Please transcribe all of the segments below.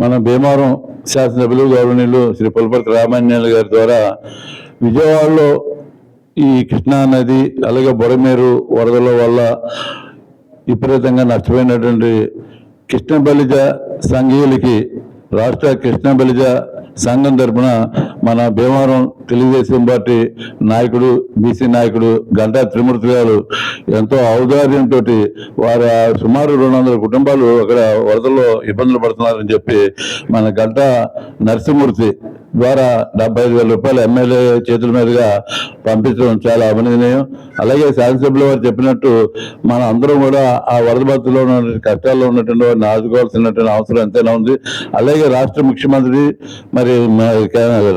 మన భీమవరం శాసనసభ్యులు గౌరవనీయులు శ్రీ పులపర్తి రామాన్యాయులు గారి ద్వారా విజయవాడలో ఈ కృష్ణా నది అలాగే బొరమేరు వరదల వల్ల విపరీతంగా నష్టపోయినటువంటి కృష్ణ బలిజ సంఘీయులకి రాష్ట్ర కృష్ణ బలిజ సంఘం తరఫున మన భీమవరం తెలుగుదేశం పార్టీ నాయకుడు బీసీ నాయకుడు గంటా త్రిమూర్తి గారు ఎంతో ఔదార్యంతో వారు సుమారు రెండు వందల కుటుంబాలు అక్కడ వరదల్లో ఇబ్బందులు పడుతున్నారని చెప్పి మన గంటా నరసింహమూర్తి ద్వారా డెబ్బై ఐదు వేల రూపాయలు ఎమ్మెల్యే చేతుల మీదుగా పంపించడం చాలా అభినందనీయం. అలాగే శాసనసభ్యులు వారు చెప్పినట్టు మన అందరం కూడా ఆ వరద బాధితుల్లో ఉన్న కష్టాల్లో ఉన్నటువంటి వారిని ఆదుకోవాల్సినటువంటి అవసరం ఎంతైనా ఉంది. అలాగే రాష్ట్ర ముఖ్యమంత్రి మరి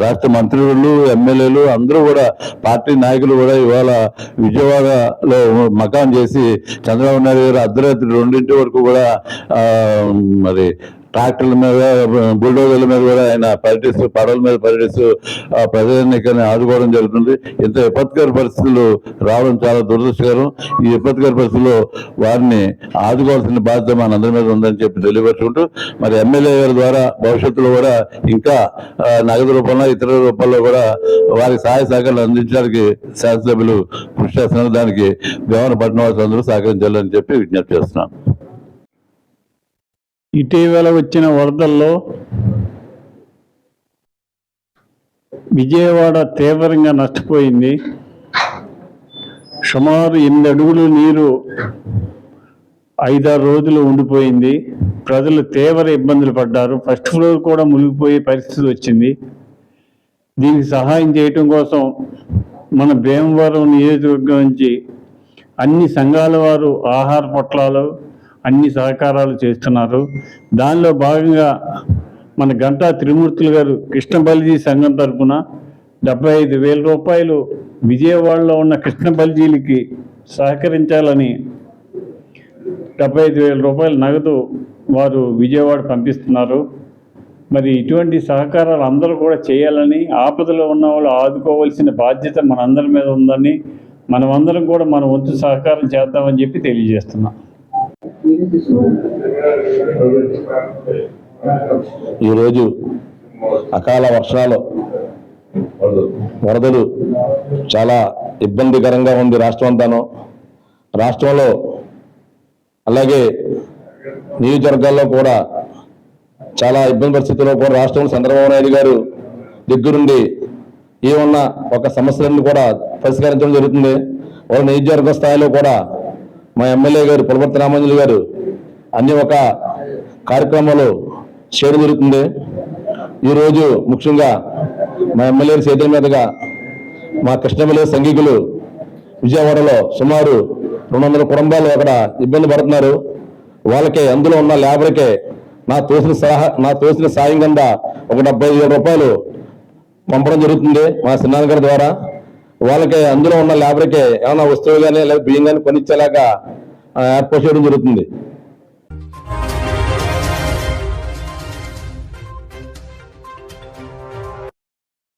రాష్ట్ర మంత్రులు ఎమ్మెల్యేలు అందరూ కూడా పార్టీ నాయకులు కూడా ఇవాళ విజయవాడలో మకాం చేసి చంద్రబాబు నాయుడు గారు అర్ధరాత్రి రెండింటి వరకు కూడా మరి ట్రాక్టర్ల మీద బుల్డోజర్ల మీద కూడా ఆయన పర్యటిస్తూ పడవల మీద పర్యటిస్తూ ఆ ప్రజానికాన్ని ఆదుకోవడం జరుగుతుంది. ఇంత విపత్కర పరిస్థితులు రావడం చాలా దురదృష్టకరం. ఈ విపత్కర పరిస్థితుల్లో వారిని ఆదుకోవాల్సిన బాధ్యత మనందరి మీద ఉందని చెప్పి తెలియపరుచుకుంటూ మరి ఎమ్మెల్యే గారి ద్వారా భవిష్యత్తులో కూడా ఇంకా నగదు రూపంలో ఇతర రూపాల్లో కూడా వారికి సహాయ సహకారాలు అందించడానికి శాసనసభ్యులు కృషి చేస్తున్నారు. దానికి వ్యవహార పట్టిన వాసులందరూ సహకరించాలని చెప్పి విజ్ఞప్తి చేస్తున్నాను. ఇటీవల వచ్చిన వరదల్లో విజయవాడ తీవ్రంగా నష్టపోయింది. సుమారు ఎనిమిది అడుగులు నీరు ఐదారు రోజులు ఉండిపోయింది. ప్రజలు తీవ్ర ఇబ్బందులు పడ్డారు. ఫస్ట్ ఫ్లోర్ కూడా మునిగిపోయే పరిస్థితి వచ్చింది. దీనికి సహాయం చేయటం కోసం మన భీమవరం నియోజకవర్గం నుంచి అన్ని సంఘాల వారు ఆహార పొట్లాలు అన్ని సహకారాలు చేస్తున్నారు. దానిలో భాగంగా మన గంటా త్రిమూర్తులు గారు కృష్ణబలిజీ సంఘం తరపున డెబ్బై ఐదు వేల రూపాయలు విజయవాడలో ఉన్న కృష్ణబలిజీలకి సహకరించాలని డెబ్బై ఐదు వేల రూపాయల నగదు వారు విజయవాడ పంపిస్తున్నారు. మరి ఇటువంటి సహకారాలు అందరూ కూడా చేయాలని ఆపదలో ఉన్న వాళ్ళు ఆదుకోవాల్సిన బాధ్యత మనందరి మీద ఉందని మనమందరం కూడా మన వంతు సహకారం చేద్దామని చెప్పి తెలియజేస్తున్నాం. ఈరోజు అకాల వర్షాలు వరదలు చాలా ఇబ్బందికరంగా ఉంది రాష్ట్రం అంతాను. రాష్ట్రంలో అలాగే నియోజకవర్గాల్లో కూడా చాలా ఇబ్బంది పరిస్థితుల్లో కూడా రాష్ట్రంలో చంద్రబాబు నాయుడు గారు దగ్గరుండి ఏమన్నా ఒక సమస్యలను కూడా పరిష్కరించడం జరుగుతుంది. వాళ్ళ నియోజకవర్గ స్థాయిలో కూడా మా ఎమ్మెల్యే గారు పులపర్తి రామంజులు గారు అన్ని ఒక కార్యక్రమాలు చేయడం జరుగుతుంది. ఈరోజు ముఖ్యంగా మా ఎమ్మెల్యే చేతుల మీదుగా మా కృష్ణమల్లి సంఘికులు విజయవాడలో సుమారు రెండు వందల కుటుంబాలు అక్కడ ఇబ్బంది పడుతున్నారు. వాళ్ళకి అందులో ఉన్న లేబర్కే నా తోసిన సలహా నా తోసిన సాయం కింద ఒక డెబ్బై రూపాయలు పంపడం జరుగుతుంది మా సిన్నాన్న ద్వారా. వాళ్ళకి అందులో ఉన్న లేబర్కి ఏమైనా వస్తువులు కానీ లేదా బియ్యం కానీ కొనిచ్చేలాగా ఏర్పాటు చేయడం జరుగుతుంది.